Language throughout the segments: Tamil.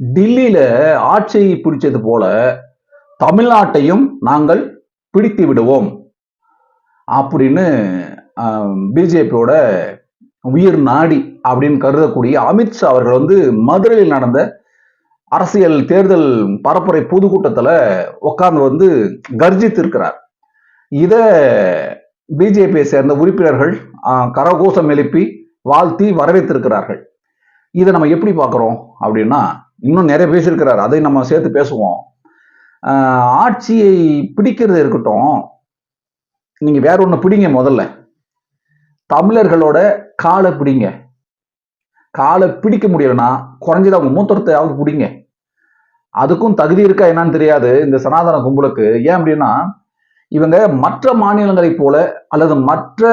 டில்லியில ஆட்சியை பிடிச்சது போல தமிழ்நாட்டையும் நாங்கள் பிடித்து விடுவோம் அப்படின்னு பிஜேபியோட உயிர் நாடி அப்படின்னு கருதக்கூடிய அமித்ஷா அவர்கள் வந்து மதுரையில் நடந்த அரசியல் தேர்தல் பரப்புரை பொதுக்கூட்டத்தில் உட்கார்ந்து வந்து கர்ஜித்து இருக்கிறார் இதை பிஜேபியை சேர்ந்த உறுப்பினர்கள் கரகோஷம் எழுப்பி வாழ்த்தி வரவேற்றிருக்கிறார்கள். இதை நம்ம எப்படி பார்க்குறோம் அப்படின்னா இன்னும் நிறைய பேசியிருக்கிறார். அதை நம்ம சேர்த்து பேசுவோம். ஆட்சியை பிடிக்கிறது இருக்கட்டும். நீங்க வேற ஒன்று பிடிங்க முதல்ல. தமிழர்களோட காலை பிடிங்க. காலை பிடிக்க முடியலன்னா குறைஞ்சது அவங்க மூத்தரத்தையாவது பிடிங்க. அதுக்கும் தகுதி இருக்கா என்னன்னு தெரியாது. இந்த சனாதன கும்பலுக்கு. ஏன் அப்படின்னா இவங்க மற்ற மாநிலங்களைப் போல அல்லது மற்ற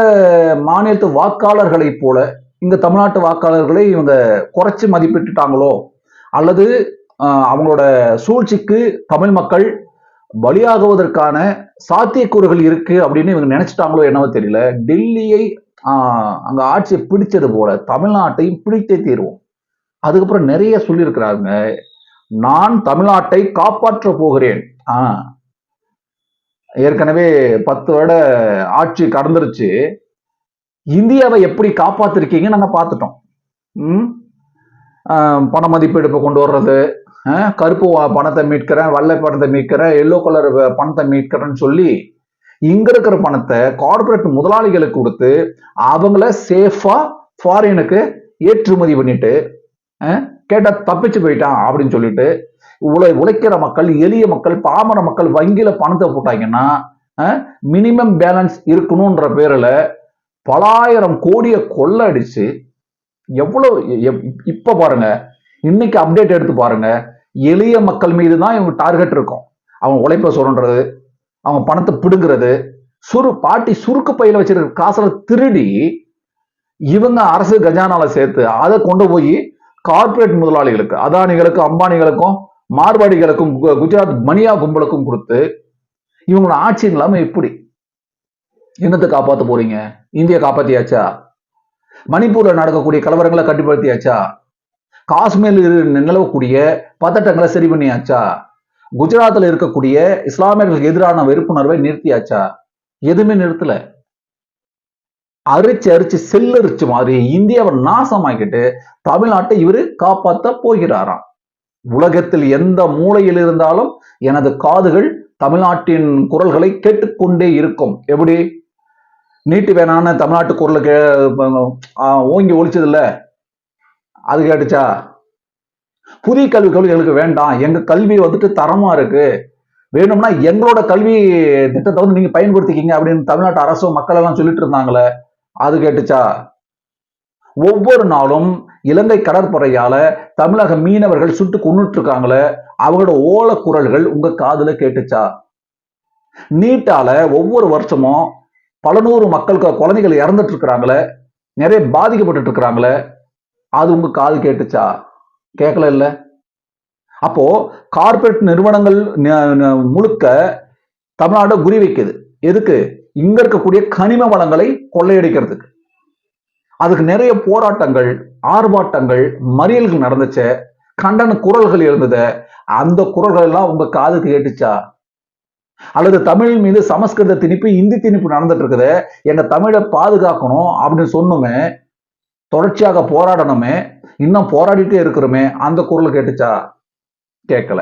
மாநிலத்து வாக்காளர்களைப் போல இங்க தமிழ்நாட்டு வாக்காளர்களை இவங்க குறைச்சு மதிப்பிட்டுட்டாங்களோ அல்லது அவங்களோட சூழ்ச்சிக்கு தமிழ் மக்கள் பலியாகுவதற்கான சாத்தியக்கூறுகள் இருக்கு அப்படின்னு இவங்க நினைச்சிட்டாங்களோ என்னவோ தெரியல. டெல்லியை அங்க ஆட்சியை பிடிச்சது போல தமிழ்நாட்டையும் பிடித்தே தீர்வோம். அதுக்கப்புறம் நிறைய சொல்லியிருக்கிறாங்க நான் தமிழ்நாட்டை காப்பாற்ற போகிறேன். ஆஹ் ஏற்கனவே பத்து வருட ஆட்சி கடந்துருச்சு. இந்தியாவை எப்படி காப்பாத்திருக்கீங்க நாங்க பார்த்துட்டோம். ம்? பண மதிப்பீடு கொண்டு வர்றது கருப்பு பணத்தை மீட்கிறேன் வெள்ளை பணத்தை மீட்கிறேன் எல்லோ கலர் பணத்தை மீட்கிறேன்னு சொல்லி இங்க இருக்கிற பணத்தை கார்ப்பரேட் முதலாளிகளுக்கு கொடுத்து அவங்கள சேஃபா ஃபாரினுக்கு ஏற்றுமதி பண்ணிட்டு கேட்டா தப்பிச்சு போயிட்டான் அப்படின்னு சொல்லிட்டு உழை உழைக்கிற மக்கள் எளிய மக்கள் பாமர மக்கள் வங்கியில பணத்தை போட்டாங்கன்னா மினிமம் பேலன்ஸ் இருக்கணும்ன்ற பேர்ல பலாயிரம் கோடியை கொள்ள அடிச்சு எவ்வளோ இப்போ இப்ப பாருங்க இன்னைக்கு அப்டேட் எடுத்து பாருங்க எளிய மக்கள் மீது தான் இவங்க டார்கெட் இருக்கும். அவங்க உழைப்ப சுரண்டுறது அவங்க பணத்தை பிடுங்கிறது சுரு பாட்டி சுருக்கு பையில வச்சிருக்க காசுல திருடி இவங்க அரசு கஜானால சேர்த்து அதை கொண்டு போய் கார்ப்பரேட் முதலாளிகளுக்கு அதானிகளுக்கும் அம்பானிகளுக்கும் மார்வாடிகளுக்கும் கு- குஜராத் மணியா கும்பலுக்கும் கொடுத்து இவங்களோட ஆட்சி இல்லாம எப்படி? என்னத்தை காப்பாத்த போறீங்க? இந்தியா காப்பாத்தியாச்சா? மணிப்பூர்ல நடக்கக்கூடிய கலவரங்களை கட்டுப்படுத்தியாச்சா? காஷ்மீரில் நிலவக்கூடிய பதட்டங்களை சரி பண்ணியாச்சா? குஜராத்தில் இருக்கக்கூடிய இஸ்லாமியர்களுக்கு எதிரான வெறுப்புணர்வை நிறுத்தியாச்சா? எதுவுமே நிறுத்தல. அரிச்சு அரிச்சு செல்லரிச்சு மாதிரி இந்தியாவை நாசமாக்கிட்டு தமிழ்நாட்டை இவரு காப்பாத்த போகிறாராம். உலகத்தில் எந்த மூலையில் இருந்தாலும் எனது காதுகள் தமிழ்நாட்டின் குரல்களை கேட்டுக்கொண்டே இருக்கும். எப்படி? நீட்டு வேணான்னு தமிழ்நாட்டு குரலை கே ஓங்கி ஒழிச்சதில்ல. அது கேட்டுச்சா? புதிய கல்வி கல்வி எங்களுக்கு வேண்டாம். எங்க கல்வி வந்துட்டு தரமா இருக்கு. வேணும்னா எங்களோட கல்வி திட்டத்தை வந்து நீங்க பயன்படுத்திக்கிங்க அப்படின்னு தமிழ்நாட்டு அரசும் மக்கள் எல்லாம் சொல்லிட்டு இருந்தாங்களே. அது கேட்டுச்சா? ஒவ்வொரு நாளும் இலங்கை கடற்படையால தமிழக மீனவர்கள் சுட்டு கொண்டுட்டு இருக்காங்களே அவங்களோட ஓல குரல்கள் உங்க காதுல கேட்டுச்சா? நீட்டால ஒவ்வொரு வருஷமும் பல நூறு மக்கள் குழந்தைகள் இறந்துட்டு இருக்கிறாங்களே நிறைய பாதிக்கப்பட்டு இருக்கிறாங்களே அது உங்க காது கேட்டுச்சா? கேட்கல இல்ல? அப்போ கார்ப்பரேட் நிறுவனங்கள் முழுக்க தமிழ்நாடு குறி வைக்குது. எதுக்கு? இங்க இருக்கக்கூடிய கனிம வளங்களை கொள்ளையடிக்கிறதுக்கு. அதுக்கு நிறைய போராட்டங்கள் ஆர்ப்பாட்டங்கள் மறியல்கள் நடந்துச்சு கண்டன குரல்கள் இருந்தது அந்த குரல்கள் எல்லாம் உங்க காதுக்கு கேட்டுச்சா? அல்லது தமிழ் மீது சமஸ்கிருத திணிப்பு இந்தி திணிப்பு நடந்துட்டு இருக்குது எங்க தமிழை பாதுகாக்கணும் அப்படின்னு சொன்னோமே தொடர்ச்சியாக போராடணுமே இன்னும் போராடிட்டே இருக்கிறோமே அந்த குரல் கேட்டுச்சா? கேட்கல.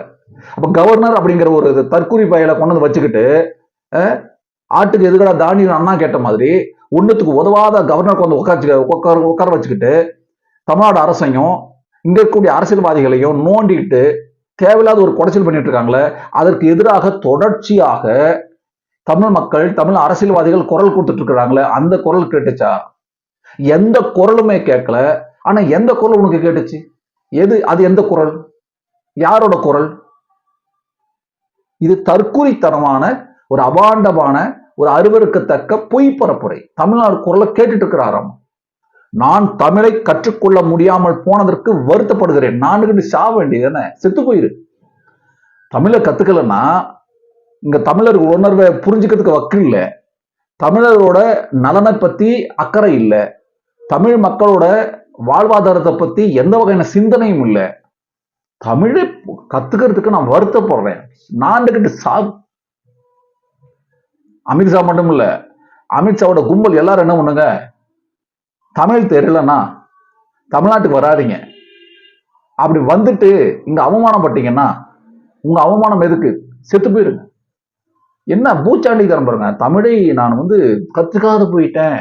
அப்ப கவர்னர் அப்படிங்கிற ஒரு இது தற்கூரி பயலை கொண்டு வந்து வச்சுக்கிட்டு ஆட்டுக்கு எதுக்கடா தானியம் அண்ணா கேட்ட மாதிரி ஒன்றுத்துக்கு உதவாத கவர்னர் கொண்டு உட்காச்சு உட்கார உட்கார வச்சுக்கிட்டு தமிழ்நாடு அரசையும் இங்க இருக்கக்கூடிய அரசியல்வாதிகளையும் நோண்டிட்டு தேவையில்லாத ஒரு குடைச்சல் பண்ணிட்டு இருக்காங்களே அதற்கு எதிராக தொடர்ச்சியாக தமிழ் மக்கள் தமிழ் அரசியல்வாதிகள் குரல் கொடுத்துட்டு இருக்கிறாங்களே அந்த குரல் கேட்டுச்சா? எந்த குரலுமே கேட்கல. ஆனா எந்த குரல் உனக்கு கேட்டுச்சு? எது அது எந்த குரல்? யாரோட குரல்? இது தற்குறித்தனமான ஒரு அபாண்டமான ஒரு அருவருக்கத்தக்க பொய் பரப்புரை. தமிழ்நாடு குரலை கேட்டுட்டு இருக்கிறாராம் நான் தமிழை கற்றுக்கொள்ள முடியாமல் போனதற்கு வருத்தப்படுகிறேன். நானுக்கு சாக வேண்டியது என்ன? செத்து போயிரு. தமிழை கத்துக்கலன்னா இங்க தமிழர் உணர்வை புரிஞ்சுக்கிறதுக்கு வக்கு இல்லை. தமிழரோட நலனை பத்தி அக்கறை இல்லை. தமிழ் மக்களோட வாழ்வாதாரத்தை பத்தி எந்த வகையான சிந்தனையும் இல்லை. தமிழை கத்துக்கிறதுக்கு நான் வருத்தப்படுறேன். நாண்டுகிட்டு சா அமித்ஷா மட்டும் இல்ல அமித்ஷாவோட கும்பல் எல்லாரும் என்ன பண்ணுங்க? தமிழ் தெரியலன்னா தமிழ்நாட்டுக்கு வராதீங்க. அப்படி வந்துட்டு இங்க அவமானப்பட்டீங்கன்னா உங்க அவமானம் எதுக்கு? செத்து போயிருங்க. என்ன பூச்சாண்டி தரம் பாருங்க. தமிழை நான் வந்து கத்துக்காத போயிட்டேன்.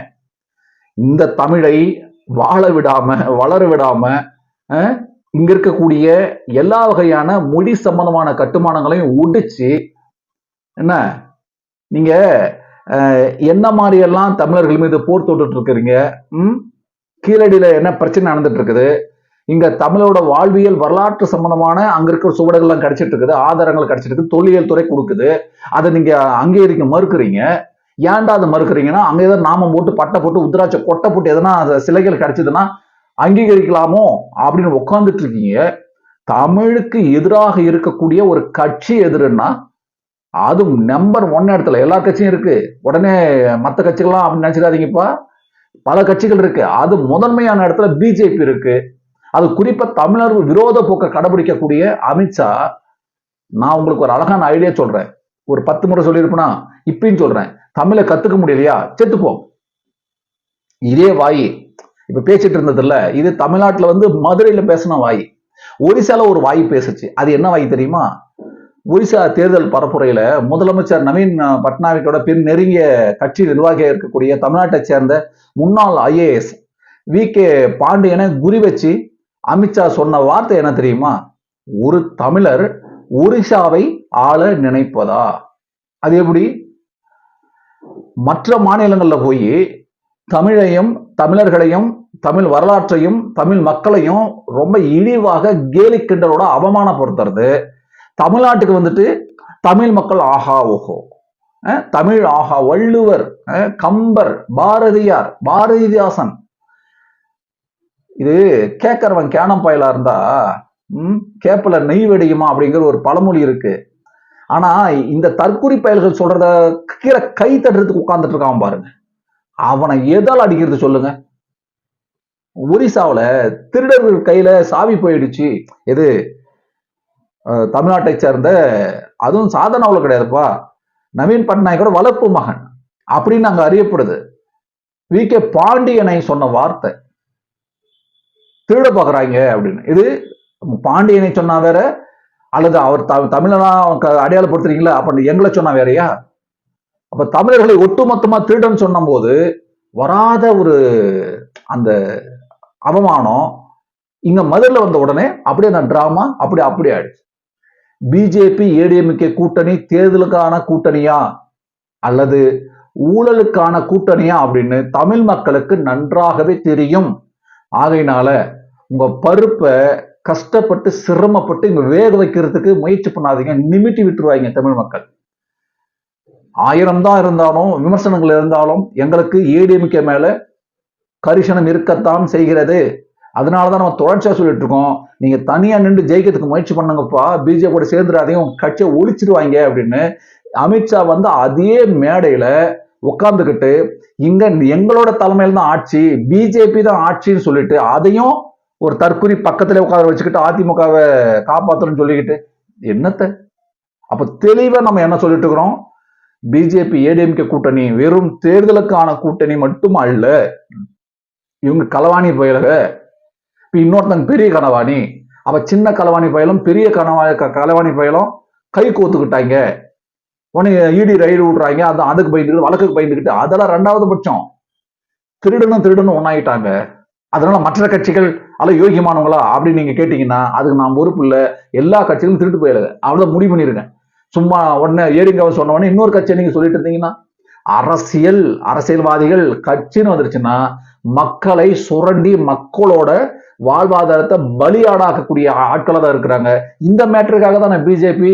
இந்த தமிழை வாழ விடாம வளர விடாம இங்க இருக்கக்கூடிய எல்லா வகையான மொழி சம்பந்தமான கட்டுமானங்களையும் உடைச்சு என்ன நீங்க என்ன மாதிரியெல்லாம் தமிழர்கள் மீது போர் தொட்டுட்டு இருக்கிறீங்க ம்? கீழடியில் என்ன பிரச்சனை நடந்துட்டு இருக்குது இங்க தமிழோட வாழ்வியல் வரலாற்று சம்பந்தமான அங்க இருக்கிற சுவடுகள்லாம் கிடைச்சிட்டு இருக்குது ஆதாரங்கள் கிடைச்சிட்டு இருக்குது தொல்லியல் துறை கொடுக்குது. அதை நீங்க அங்கீகரிக்க மறுக்கிறீங்க. ஏன்டா அதை மறுக்கிறீங்கன்னா அங்கே ஏதாவது நாமம் போட்டு பட்டை போட்டு உத்ராட்ச கொட்டை போட்டு எதனா அந்த சிலைகள் கிடைச்சதுன்னா அங்கீகரிக்கலாமோ? அப்படின்னு உட்காந்துட்டு இருக்கீங்க தமிழுக்கு எதிராக இருக்கக்கூடிய ஒரு கட்சி எதிருன்னா அதுவும் நம்பர் ஒன் இடத்துல எல்லா கட்சியும் இருக்கு. உடனே மற்ற கட்சிகள்லாம் அப்படின்னு நினைச்சிடாதீங்கப்பா பல கட்சிகள் இருக்கு. அது முதன்மையான இடத்துல பிஜேபி இருக்கு. அது குறிப்பா தமிழர் விரோத போக்கை கடைபிடிக்கக்கூடிய அமித்ஷா நான் உங்களுக்கு ஒரு அழகான ஐடியா சொல்றேன். ஒரு பத்து முறை சொல்லியிருப்பேனா? இப்பயும் சொல்றேன். தமிழை கத்துக்க முடியலையா? செத்துப்போம். இதே வாய். இப்ப பேசிட்டு இருந்தது இல்ல இது தமிழ்நாட்டுல வந்து மதுரையில பேசின வாய். ஒரிசால ஒரு வாய் பேசுச்சு. அது என்ன வாய் தெரியுமா? ஒடிசா தேர்தல் பரப்புரையில முதலமைச்சர் நவீன் பட்நாயக்கோட பின் நெருங்கிய கட்சி நிர்வாகியாக இருக்கக்கூடிய தமிழ்நாட்டை சேர்ந்த முன்னாள் ஐஏஎஸ் வி கே பாண்டியனை குறி வச்சு அமித்ஷா சொன்ன வார்த்தை என்ன தெரியுமா? ஒரு தமிழர் ஒரிசாவை ஆள நினைப்பதா? அது எப்படி? மற்ற மாநிலங்கள்ல போய் தமிழையும் தமிழர்களையும் தமிழ் வரலாற்றையும் தமிழ் மக்களையும் ரொம்ப இழிவாக கேலி கிண்டலோட அவமானப்படுத்துறது. தமிழ்நாட்டுக்கு வந்துட்டு தமிழ் மக்கள் ஆஹா ஓஹோ. தமிழ் ஆஹா வள்ளுவர் கம்பர் பாரதியார் பாரதிதாசன். இது கேட்கறவன் கேனம் பயலா இருந்தா உம் கேப்பல நெய் வெடியுமா அப்படிங்கிற ஒரு பழமொழி இருக்கு. ஆனா இந்த தற்குறி பயல்கள் சொல்றத கீழே கை தட்டுறதுக்கு உட்கார்ந்துட்டு இருக்கான் பாருங்க. அவனை எதால் அடிக்கிறது சொல்லுங்க. ஒரிசாவில் திருடர்கள் கையில சாவி போயிடுச்சு. எது? தமிழ்நாட்டை சேர்ந்த அதுவும் சாதனாவில் கிடையாதுப்பா. நவீன் பட்நாயக்கோட வளர்ப்பு மகன் அப்படின்னு அங்க அறியப்படுது. வி. கே. பாண்டியனை சொன்ன வார்த்தை. திருட பாக்குறாங்க அப்படின்னு. இது பாண்டியனை சொன்னா வேற அல்லது அவர் த- தமிழனா அடையாளப்படுத்துறீங்களா? அப்படின்னு எங்களை சொன்னா வேறயா? அப்ப தமிழர்களை ஒட்டுமொத்தமா திருடன் சொன்னபோது வராத ஒரு அந்த அவமானம் இங்க மதுரில் வந்த உடனே அப்படியே அந்த டிராமா அப்படி அப்படி ஆயிடுச்சு. பிஜேபி ஏடிஎம்கே கூட்டணி தேர்தலுக்கான கூட்டணியா? அல்லது ஊழலுக்கான கூட்டணியா அப்படின்னு தமிழ் மக்களுக்கு நன்றாகவே தெரியும். ஆகையினால உங்க பருப்பை கஷ்டப்பட்டு சிரமப்பட்டு இங்க வேக வைக்கிறதுக்கு முயற்சி பண்ணாதீங்க. நிமிட்டி விட்டுருவாங்க தமிழ் மக்கள். ஆயிரம் தான் இருந்தாலும் விமர்சனங்கள் இருந்தாலும் எங்களுக்கு ஏடிஎம்கே மேல கரிசனம் இருக்கத்தான் செய்கிறது. அதனால தான் நம்ம தொடர்ச்சியாக சொல்லிட்டு இருக்கோம் நீங்கள் தனியாக நின்று ஜெயிக்கிறதுக்கு முயற்சி பண்ணுங்கப்பா. பிஜே கூட சேர்ந்துடாதீங்க. கட்சியை ஒழிச்சிடுவாங்க அப்படின்னு அமித்ஷா வந்து அதே மேடையில் உட்காந்துக்கிட்டு இங்க எங்களோட தலைமையில் தான் ஆட்சி பிஜேபி தான் ஆட்சின்னு சொல்லிட்டு அதையும் ஒரு தற்குறி பக்கத்துல உட்கார வச்சுக்கிட்டு அதிமுகவை காப்பாற்றணும்னு சொல்லிக்கிட்டு என்னத்த? அப்ப தெளிவா நம்ம என்ன சொல்லிட்டு இருக்கிறோம் பிஜேபி ஏடிஎம்கே கூட்டணி வெறும் தேர்தலுக்கான கூட்டணி மட்டும் அல்ல இவங்க களவாணி பயிலக இன்னொருத்தங்க பெரிய கனவாணி. அப்ப சின்ன கலவாணி பயலும் பெரிய கனவா க- பயலும் கை கோத்துக்கிட்டாங்க. உடனே ஈடி ரைடு விடுறாங்க. அது அதுக்கு பயந்துக்கிட்டு வழக்குக்கு பயந்துக்கிட்டு அதெல்லாம் ரெண்டாவது பட்சம். திருடனும் திருடனும் ஒன்னாயிட்டாங்க அதனால மற்ற கட்சிகள் அல்ல யோகியமானவங்களா? அப்படின்னு நீங்க கேட்டீங்கன்னா அதுக்கு நான் பொறுப்பு இல்லை. எல்லா கட்சிகளும் திருட்டு போயிடுது. அவ்வளவு முடிவு பண்ணிருங்க சும்மா உடனே ஏடிங்க சொன்ன உடனே இன்னொரு கட்சியை நீங்க சொல்லிட்டு இருந்தீங்கன்னா அரசியல் அரசியல்வாதிகள் கட்சின்னு வந்துருச்சுன்னா மக்களை சுரண்டி மக்களோட வாழ்வாதாரத்தை பலியாடாக்கக்கூடிய ஆட்களாக தான் இருக்கிறாங்க. இந்த மேட்டருக்காக தான் நான் பிஜேபி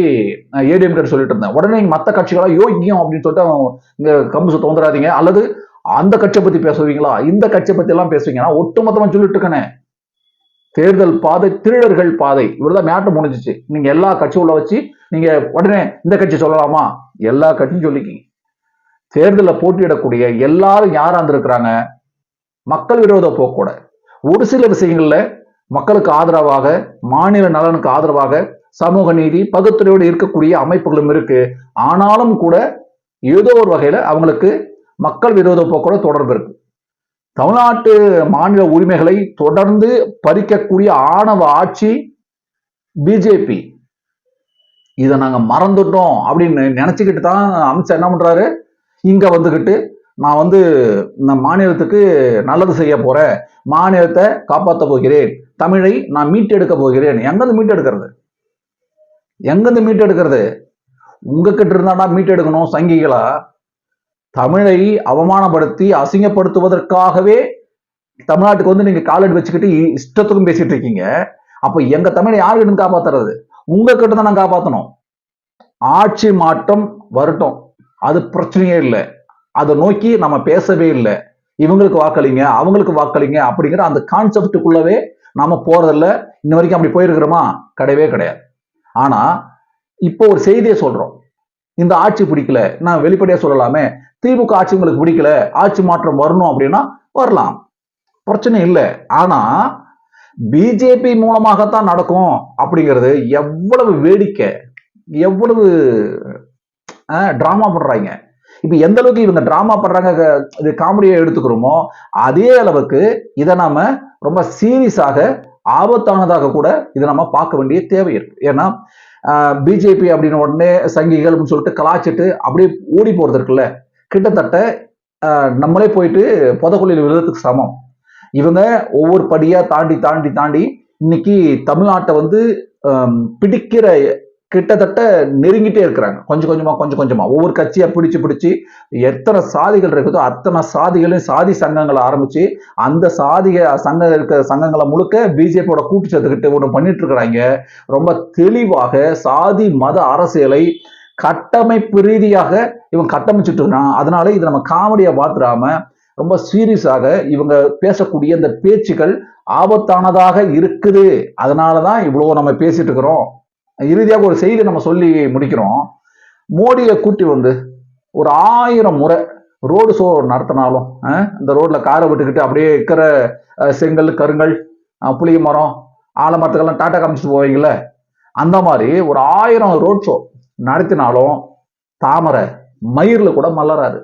ஏடிஎம் சொல்லிட்டு இருந்தேன். உடனே மற்ற கட்சிகளாக கட்சிகளா யோக்கியம் அப்படின்னு சொல்லிட்டு அவன் இங்க கம்பு சுத்த வந்துடாதீங்க அல்லது அந்த கட்சியை பத்தி பேசுவீங்களா? இந்த கட்சியை பத்தி எல்லாம் பேசுவீங்கன்னா ஒட்டுமொத்தமா சொல்லிட்டு இருக்கனே. தேர்தல் பாதை திருடர்கள் பாதை. இவ்வளவுதான் மேட்டர் முடிஞ்சிச்சு. நீங்க எல்லா கட்சி உள்ள வச்சு நீங்க உடனே இந்த கட்சி சொல்லலாமா? எல்லா கட்சியும் சொல்லிக்கிங்க. தேர்தலில் போட்டியிடக்கூடிய எல்லாரும் யாராக இருந்திருக்கிறாங்க மக்கள் விரோத போக்கூட ஒரு சில விஷயங்களில் மக்களுக்கு ஆதரவாக மாநில நலனுக்கு ஆதரவாக சமூக நீதி பகுத்துறையோடு இருக்கக்கூடிய அமைப்புகளும் இருக்கு. ஆனாலும் கூட ஏதோ ஒரு வகையில் அவங்களுக்கு மக்கள் விரோத போக்கோட தொடர்பு இருக்கு. தமிழ்நாட்டு மாநில உரிமைகளை தொடர்ந்து பறிக்கக்கூடிய ஆணவ ஆட்சி பிஜேபி. இதை நாங்கள் மறந்துட்டோம் அப்படின்னு நினச்சிக்கிட்டு தான் அமித்ஷா என்ன பண்ணுறாரு இங்கே வந்துக்கிட்டு நான் வந்து இந்த மாநிலத்துக்கு நல்லது செய்ய போறேன் மாநிலத்தை காப்பாற்ற போகிறேன். தமிழை நான் மீட்டெடுக்க போகிறேன். எங்கேருந்து மீட்டெடுக்கிறது? எங்கேருந்து மீட்டெடுக்கிறது? உங்ககிட்ட இருந்தாடா மீட்டெடுக்கணும் சங்கிகளா? தமிழை அவமானப்படுத்தி அசிங்கப்படுத்துவதற்காகவே தமிழ்நாட்டுக்கு வந்து நீங்க காலடி வச்சுக்கிட்டு இஷ்டத்துக்கும் பேசிட்டு இருக்கீங்க. அப்ப எங்க தமிழை யாருக்கிட்ட காப்பாத்துறது? உங்ககிட்ட தான் நான் காப்பாத்தணும். ஆட்சி மாற்றம் வரட்டும். அது பிரச்சனையே இல்லை. அதை நோக்கி நம்ம பேசவே இல்லை. இவங்களுக்கு வாக்களிங்க அவங்களுக்கு வாக்களிங்க அப்படிங்கிற அந்த கான்செப்டுக்குள்ளவே நம்ம போறதில்ல. இன்ன வரைக்கும் அப்படி போயிருக்கிறோமா? கிடையவே கிடையாது. ஆனா இப்போ ஒரு செய்தியை சொல்றோம். இந்த ஆட்சி பிடிக்கல. நான் வெளிப்படையா சொல்லலாமே? திமுக ஆட்சி உங்களுக்கு பிடிக்கல. ஆட்சி மாற்றம் வரணும் அப்படின்னா வரலாம். பிரச்சனை இல்லை. ஆனா பிஜேபி மூலமாகத்தான் நடக்கும் அப்படிங்கிறது எவ்வளவு வேடிக்கை எவ்வளவு டிராமா பண்றாங்க. இப்போ எந்த அளவுக்கு இவங்க டிராமா பண்றாங்க இது காமெடியை எடுத்துக்கிறோமோ அதே அளவுக்கு இதை நாம ரொம்ப சீரியஸாக ஆபத்தானதாக கூட இதை நம்ம பார்க்க வேண்டிய தேவை இருக்கு. ஏன்னா பிஜேபி அப்படின்னு உடனே சங்கிகள் அப்படின்னு சொல்லிட்டு கலாச்சிட்டு அப்படியே ஓடி போறது இருக்குல்ல. கிட்டத்தட்ட நம்மளே போயிட்டு புதக்குழியில் விழுறதுக்கு சமம். இவங்க ஒவ்வொரு படியா தாண்டி தாண்டி தாண்டி இன்னைக்கு தமிழ்நாட்டை வந்து பிடிக்கிற கிட்டத்தட்ட நெருங்கிட்டே இருக்கிறாங்க. கொஞ்சம் கொஞ்சமா கொஞ்சம் கொஞ்சமா. ஒவ்வொரு கட்சியா பிடிச்சு பிடிச்சு எத்தனை சாதிகள் இருக்குதோ அத்தனை சாதிகளையும் சாதி சங்கங்களை ஆரம்பிச்சு அந்த சாதிக சங்க இருக்கிற சங்கங்களை முழுக்க பிஜேபியோட கூட்டு சேர்த்துக்கிட்டு ஒன்று பண்ணிட்டு இருக்கிறாங்க. ரொம்ப தெளிவாக சாதி மத அரசியலை கட்டமைப்பு ரீதியாக இவன் கட்டமைச்சிட்டு இருக்கிறான் அதனால இதை நம்ம காமெடியை பார்த்துடாம ரொம்ப சீரியஸாக இவங்க பேசக்கூடிய இந்த பேச்சுக்கள் ஆபத்தானதாக இருக்குது. அதனாலதான் இவ்வளோ நம்ம பேசிட்டு இருக்கிறோம். இறுதியாக ஒரு செய்தி நம்ம சொல்லி முடிக்கிறோம். மோடியை கூட்டி வந்து ஒரு ஆயிரம் முறை ரோடு ஷோ நடத்தினாலும் இந்த ரோட்ல காரை விட்டுக்கிட்டு அப்படியே இருக்கிற செங்கல் கருங்கல் புளிய மரம் ஆலமரத்துக்கெல்லாம் டாட்டா காமிச்சிட்டு போவீங்களே அந்த மாதிரி ஒரு ஆயிரம் ரோட் ஷோ நடத்தினாலும் தாமரை மயிரில் கூட மலராது.